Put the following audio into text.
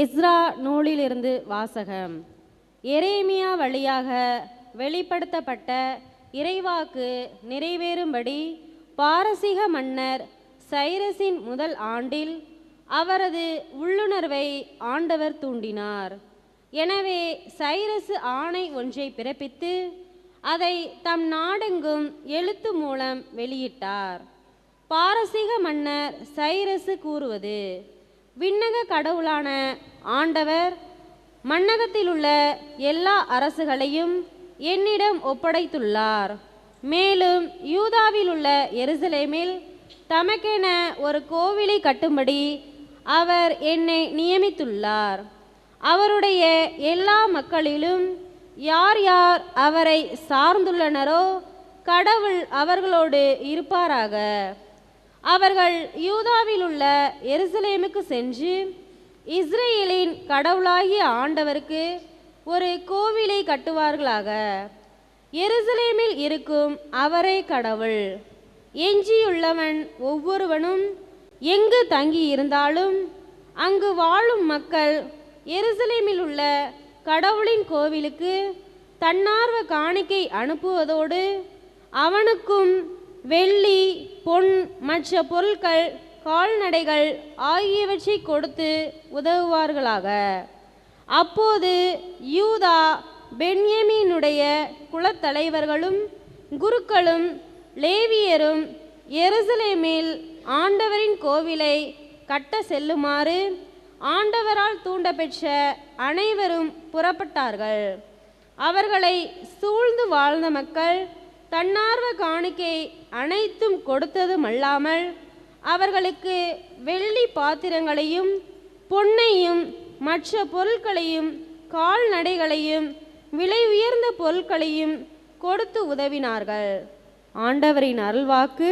Ezra நூலிலிருந்து வாசகம். எரேமியா வழியாக வெளிப்படுத்தப்பட்ட இறைவாக்கு நிறைவேறும்படி பாரசீக மன்னர் சைரஸின் முதல் ஆண்டில் அவரது உள்ளுணர்வை ஆண்டவர் தூண்டினார். எனவே சைரசு ஆணை ஒன்றை பிறப்பித்து அதை தம் நாடெங்கும் எழுத்து மூலம் வெளியிட்டார். பாரசீக மன்னர் சைரசு கூறுவது விண்ணக கடவுளான ஆண்டவர் மன்னகத்தில் உள்ள எல்லா அரசுகளையும் என்னிடம் ஒப்படைத்துள்ளார். மேலும் யூதாவில் உள்ள எருசலேமில் தமக்கென ஒரு கோவிலை கட்டும்படி அவர் என்னை நியமித்துள்ளார். அவருடைய எல்லா மக்களிலும் யார் யார் அவரை சார்ந்துள்ளனரோ கடவுள் அவர்களோடு இருப்பாராக. அவர்கள் யூதாவில் உள்ள எருசலேமுக்கு சென்று இஸ்ரேலின் கடவுளாகிய ஆண்டவருக்கு ஒரு கோவிலை கட்டுவார்களாக. எருசலேமில் இருக்கும் அவரே கடவுள். எஞ்சியுள்ளவன் ஒவ்வொருவனும் எங்கு தங்கியிருந்தாலும் அங்கு வாழும் மக்கள் எருசலேமில் உள்ள கடவுளின் கோவிலுக்கு தன்னார்வ காணிக்கை அனுப்புவதோடு அவனுக்கும் வெள்ளி பொன் மற்ற பொருட்கள் கால்நடைகள் ஆகியவற்றை கொடுத்து உதவுவார்களாக. அப்போது யூதா பென்யமீனுடைய குலத்தலைவர்களும் குருக்களும் லேவியரும் எருசலேமில் ஆண்டவரின் கோவிலை கட்ட செல்லுமாறு ஆண்டவரால் தூண்டப்பெற்ற அனைவரும் புறப்பட்டார்கள். அவர்களை சூழ்ந்து வாழ்ந்த மக்கள் தன்னார்வ காணிக்கை அனைத்தும் கொடுத்ததுமல்லாமல் அவர்களுக்கு வெள்ளி பாத்திரங்களையும் பொன்னையும் மற்ற பொருட்களையும் கால்நடைகளையும் விலை உயர்ந்த பொருட்களையும் கொடுத்து உதவினார்கள். ஆண்டவரின் அருள்வாக்கு